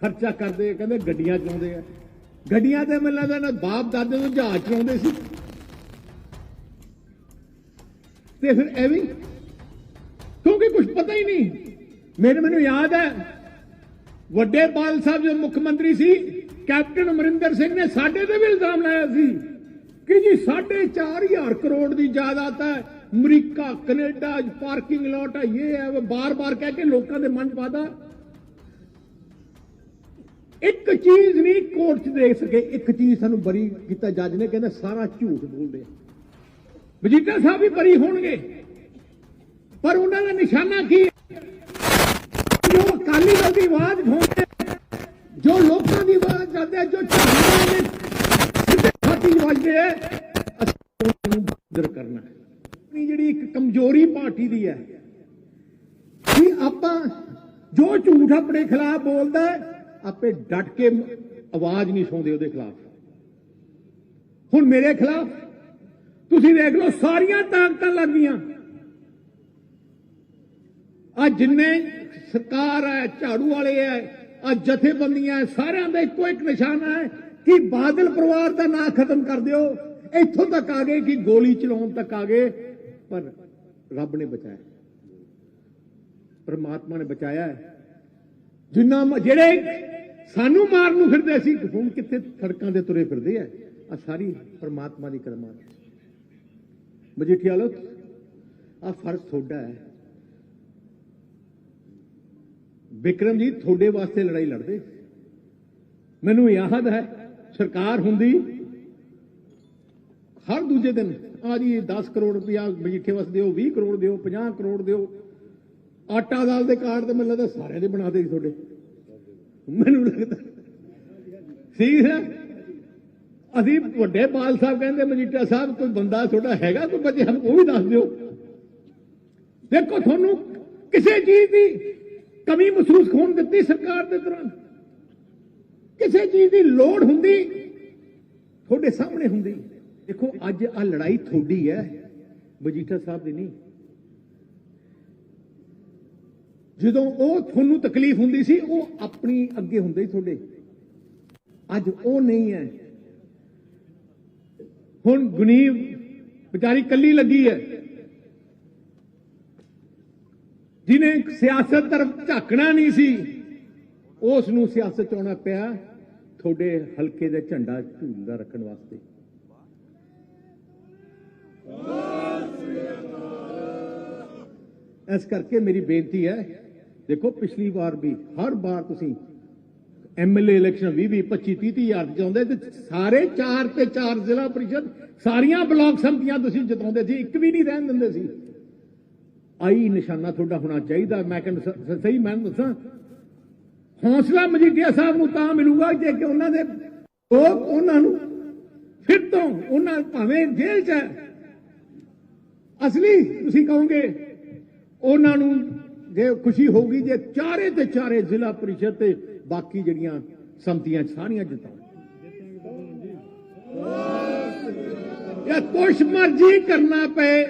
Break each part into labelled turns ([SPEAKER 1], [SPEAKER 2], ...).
[SPEAKER 1] ਖਰਚਾ ਕਰਦੇ ਆ, ਕਹਿੰਦੇ ਗੱਡੀਆਂ ਚਲਾਉਂਦੇ ਆ। ਗੱਡੀਆਂ ਤੇ ਮੈਨੂੰ ਲੱਗਦਾ ਬਾਪ ਦਾਦੇ ਤੋਂ ਜਹਾਜ਼ ਚਲਾਉਂਦੇ ਸੀ। ਤੇ ਫਿਰ ਐਵੇਂ ਕਿਉਂਕਿ ਕੁਝ ਪਤਾ ਹੀ ਨਹੀਂ। ਮੇਰੇ ਮੈਨੂੰ ਯਾਦ ਹੈ ਵੱਡੇ ਬਾਲ ਸਾਹਿਬ ਜੋ ਮੁੱਖ ਮੰਤਰੀ ਸੀ ਕੈਪਟਨ ਅਮਰਿੰਦਰ ਸਿੰਘ ਨੇ ਸਾਡੇ ਤੇ ਵੀ ਇਲਜ਼ਾਮ ਲਾਇਆ ਸੀ ਕਿ ਜੀ 4.5000 ਕਰੋੜ ਦੀ ਜਾਇਦਾਦ ਹੈ। ਅਮਰੀਕਾ ਕੈਨੇਡਾ ਪਾਰਕਿੰਗ ਲੋਟ ਹੈ ਇਹ ਹੈ ਬਾਰ-ਬਾਰ ਕਹਿ ਕੇ ਲੋਕਾਂ ਦੇ ਮਨ 'ਚ ਵਾਦਾ। ਇੱਕ ਚੀਜ਼ ਨਹੀਂ ਕੋਰਟ 'ਚ ਦੇਖ ਸਕੇ। ਇੱਕ ਚੀਜ਼ ਸਾਨੂੰ ਬਰੀ ਕੀਤਾ ਜੱਜ ਨੇ ਕਹਿੰਦਾ ਸਾਰਾ ਝੂਠ ਬੋਲਦੇ ਆ। ਸਾਹਿਬ ਵੀ ਬਰੀ ਹੋਣਗੇ। ਪਰ ਉਹਨਾਂ ਦਾ ਨਿਸ਼ਾਨਾ ਕੀ ਜੋ ਅਕਾਲੀ ਦਲ ਦੀ ਆਵਾਜ਼ ਉਠਾਉਂਦੇ ਜੋ ਲੋਕਾਂ ਦੀ ਆਵਾਜ਼ ਜਾਂਦੇ ਜੋ ਝਾੜੀਆਂ ਦੇ ਸਿੱਧੇ ਖਾਤੀ ਵੱਜਦੇ ਆ ਅਸੀਂ ਉਹਨਾਂ ਨੂੰ ਕਰਨਾ ਹੈ। ਜਿਹੜੀ ਇੱਕ ਕਮਜ਼ੋਰੀ ਪਾਰਟੀ ਦੀ ਹੈ ਕਿ ਆਪਾਂ ਜੋ ਝੂਠ ਆਪਣੇ ਖਿਲਾਫ ਬੋਲਦਾ ਹੈ, ਆਪੇ ਡਟ ਕੇ ਆਵਾਜ਼ ਨਹੀਂ ਸੁਣਦੇ ਉਹਦੇ ਖਿਲਾਫ। ਹੁਣ ਮੇਰੇ ਖਿਲਾਫ ਤੁਸੀਂ ਵੇਖ ਲਓ ਸਾਰੀਆਂ ਤਾਕਤਾਂ ਲੱਗ ਗਈਆਂ। ਆ ਜਿੰਨੇ ਸਰਕਾਰ ਹੈ ਝਾੜੂ ਵਾਲੇ ਹੈ ਆ ਜਥੇਬੰਦੀਆਂ ਸਾਰਿਆਂ ਦਾ ਇੱਕੋ ਇੱਕ ਨਿਸ਼ਾਨਾ ਹੈ ਕਿ ਬਾਦਲ ਪਰਿਵਾਰ ਦਾ ਨਾਂ ਖਤਮ ਕਰ ਦਿਓ। ਇੱਥੋਂ ਤੱਕ ਆ ਗਏ ਕਿ ਗੋਲੀ ਚਲਾਉਣ ਤੱਕ ਆ ਗਏ, ਪਰ ਰੱਬ ਨੇ ਬਚਾਇਆ। ਪਰਮਾਤਮਾ ਨੇ ਬਚਾਇਆ ਜਿੰਨਾ ਜਿਹੜੇ ਸਾਨੂੰ ਮਾਰਨ ਨੂੰ ਫਿਰਦੇ ਸੀ ਹੁਣ ਕਿੱਥੇ ਸੜਕਾਂ ਦੇ ਤੁਰੇ ਫਿਰਦੇ ਆ? ਆ ਸਾਰੀ ਪਰਮਾਤਮਾ ਦੀ ਕਰਮਾਂ ਮਜੀਠੀਆ ਲੋ ਆ ਫਰਜ਼ ਤੁਹਾਡਾ ਹੈ। ਵਿਕਰਮ ਜੀ ਤੁਹਾਡੇ ਵਾਸਤੇ ਲੜਾਈ ਲੜਦੇ। ਮੈਨੂੰ ਯਾਦ ਹੈ, ਸਰਕਾਰ ਹੁੰਦੀ, ਹਰ ਦੂਜੇ ਦਿਨ ਆ ਜੀ 10 ਕਰੋੜ ਰੁਪਇਆ ਮਜੀਠੇ ਵਾਸਤੇ ਦਿਓ 20 ਕਰੋੜ ਦਿਓ 50 ਕਰੋੜ ਦਿਓ। ਆਟਾ ਦਾਲ ਦੇ ਕਾਰਡ ਤੇ ਮੈਨੂੰ ਲੱਗਦਾ ਸਾਰਿਆਂ ਦੇ ਬਣਾ ਦੇ ਤੁਹਾਡੇ। ਮੈਨੂੰ ਲੱਗਦਾ। ਠੀਕ ਹੈ ਅਸੀਂ ਵੱਡੇ ਪਾਲ ਸਾਹਿਬ ਕਹਿੰਦੇ ਮਜੀਠਾ ਸਾਹਿਬ, ਕੋਈ ਬੰਦਾ ਤੁਹਾਡਾ ਹੈਗਾ, ਕੋਈ ਬੱਚੇ, ਸਾਨੂੰ ਉਹ ਵੀ ਦੱਸ ਦਿਓ। ਦੇਖੋ ਤੁਹਾਨੂੰ ਕਿਸੇ ਚੀਜ਼ ਦੀ ਕਮੀ ਮਹਿਸੂਸ ਹੋਣ ਦਿੱਤੀ ਸਰਕਾਰ ਦੇ ਦੌਰਾਨ। ਕਿਸੇ ਚੀਜ਼ ਦੀ ਲੋੜ ਹੁੰਦੀ, ਤੁਹਾਡੇ ਸਾਹਮਣੇ ਹੁੰਦੀ। ਦੇਖੋ, ਅੱਜ ਆ ਲੜਾਈ ਤੁਹਾਡੀ ਹੈ ਮਜੀਠਾ ਸਾਹਿਬ ਦੀ ਨਹੀਂ। ਜਦੋਂ ਉਹ ਤੁਹਾਨੂੰ ਤਕਲੀਫ ਹੁੰਦੀ ਸੀ, ਉਹ ਆਪਣੀ ਅੱਗੇ ਹੁੰਦੇ ਸੀ ਤੁਹਾਡੇ। ਅੱਜ ਉਹ ਨਹੀਂ ਹੈ। ਹੁਣ ਗੁਨੀਵ ਵਿਚਾਰੀ ਕੱਲੀ ਲੱਗੀ ਹੈ। ਜਿਹਨੇ ਸਿਆਸਤ ਤਰਫ ਝਾਕਣਾ ਨਹੀਂ ਸੀ, ਉਸ ਨੂੰ ਸਿਆਸਤ ਚ ਆਉਣਾ ਪਿਆ ਤੁਹਾਡੇ ਹਲਕੇ ਦਾ ਝੰਡਾ ਝੂਲਦਾ ਰੱਖਣ ਵਾਸਤੇ। ਇਸ ਕਰਕੇ ਮੇਰੀ ਬੇਨਤੀ ਹੈ ਦੇਖੋ, ਪਿਛਲੀ ਵਾਰ ਵੀ, ਹਰ ਵਾਰ ਤੁਸੀਂ ਐਮਐਲਏ ਇਲੈਕਸ਼ਨ 20 20 25 30 ਹਜ਼ਾਰ ਜਿਤਾਉਂਦੇ ਤੇ ਸਾਰੇ ਚਾਰ ਤੇ ਚਾਰ ਜ਼ਿਲ੍ਹਾ ਪ੍ਰੀਸ਼ਦ ਸਾਰੀਆਂ ਬਲਾਕ ਸੰਮਤੀਆਂ ਤੁਸੀਂ ਜਿਤਾਉਂਦੇ ਸੀ, ਇੱਕ ਵੀ ਨਹੀਂ ਰਹਿਣ ਦਿੰਦੇ ਸੀ। ਆਈ ਨਿਸ਼ਾਨਾ ਤੁਹਾਡਾ ਹੋਣਾ ਚਾਹੀਦਾ। ਮੈਂ ਕਹਿੰਦਾ ਸਹੀ ਮੈਂ ਦੱਸਾਂ, ਹੌਸਲਾ ਮਜੀਠੀਆ ਸਾਹਿਬ ਨੂੰ ਤਾਂ ਮਿਲੂਗਾ ਜੇ ਕਿ ਉਹਨਾਂ ਦੇ ਲੋਕ ਉਹਨਾਂ ਨੂੰ ਫਿਰ ਤੋਂ ਉਹਨਾਂ ਭਾਵੇਂ ਜੇਲ੍ਹ 'ਚ ਹੈ। ਅਸਲੀ ਤੁਸੀਂ ਕਹੋਗੇ, ਉਹਨਾਂ ਨੂੰ ਜੇ ਖੁਸ਼ੀ ਹੋਊਗੀ ਜੇ ਚਾਰੇ ਤੇ ਚਾਰੇ ਜ਼ਿਲ੍ਹਾ ਪ੍ਰੀਸ਼ਦ ਤੇ ਬਾਕੀ ਜਿਹੜੀਆਂ ਸੰਮਤੀਆਂ ਸਾਰੀਆਂ ਜਿਤਾਉਣ। ਜਾਂ ਕੁਛ ਮਰਜ਼ੀ ਕਰਨਾ ਪਏ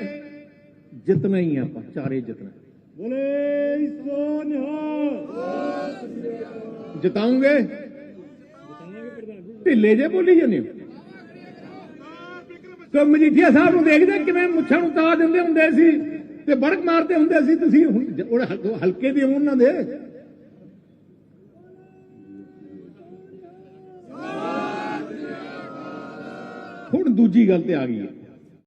[SPEAKER 1] ਜਿਤਨਾ ਹੀ ਆਪਾਂ ਚਾਰੇ ਜਿਤਨਾ
[SPEAKER 2] ਬੋਲੇ ਸੋਨਿਹਾ
[SPEAKER 1] ਜਿਤਾਉਂਗੇ? ਢਿੱਲੇ ਜੇ ਬੋਲੀ ਜਾਂਦੇ ਹੋ। ਤੇ ਮਜੀਠੀਆ ਸਾਹਿਬ ਨੂੰ ਦੇਖਦੇ ਕਿਵੇਂ ਮੁੱਛਾਂ ਨੂੰ ਤਾ ਦਿੰਦੇ ਹੁੰਦੇ ਸੀ। ਤੇ ਬੜਕ ਮਾਰਦੇ ਹੁੰਦੇ ਸੀ, ਤੁਸੀਂ ਉਹ ਹਲਕੇ ਦੇ ਉਹਨਾਂ ਦੇ। ਹੁਣ ਦੂਜੀ ਗੱਲ ਤੇ ਆ ਗਈ। ਹੈ